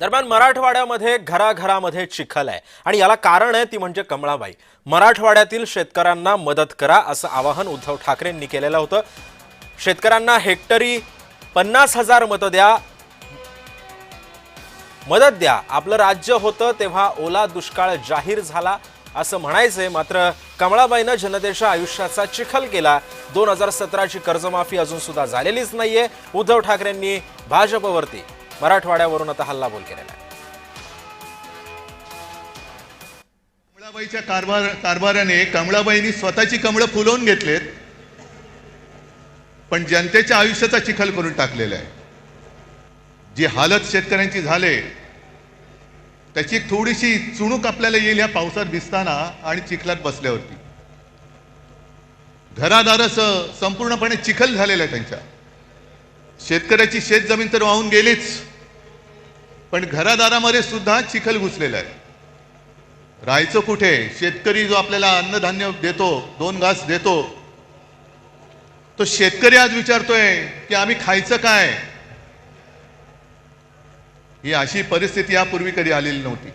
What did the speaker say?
दरम्यान मराठवाड्यामध्ये घराघरामध्ये चिखल आहे. आणि याला कारण आहे ती म्हणजे कमळाबाई. मराठवाड्यातील शेतकऱ्यांना मदत करा असं आवाहन उद्धव ठाकरेंनी केलेलं होतं. शेतकऱ्यांना हेक्टरी पन्नास हजार मतं द्या. मदत द्या. आपलं राज्य होतं तेव्हा ओला दुष्काळ जाहीर झाला असं म्हणायचंय. मात्र कमळाबाईनं जनतेच्या आयुष्याचा चिखल केला. दोन हजार सतराची कर्जमाफी अजून सुद्धा झालेलीच नाहीये. उद्धव ठाकरेंनी भाजपवरती मराठवाड्यावरून आता हल्लाबोल केलेला आहे. कमळाबाईच्या कारभार कारभाराने कमळाबाईंनी स्वतःची कमळं फुलवून घेतलेत पण जनतेच्या आयुष्याचा चिखल करून टाकलेला आहे. जी हालत शेतकऱ्यांची झाले त्याची थोडीशी चुणूक आपल्याला येईल ह्या पावसात भिजताना आणि चिखलात बसल्यावरती. घरादारस संपूर्णपणे चिखल झालेला आहे त्यांच्या. शेतकऱ्याची शेत जमीन तर वाहून गेलीच. पण घरादारामध्ये सुद्धा चिखल घुसलेला आहे. राहायचं कुठे? शेतकरी जो आपल्याला अन्नधान्य देतो दोन घास देतो तो शेतकरी आज विचारतोय की आम्ही खायचं काय? ही अशी परिस्थिती यापूर्वी कधी आलेली नव्हती.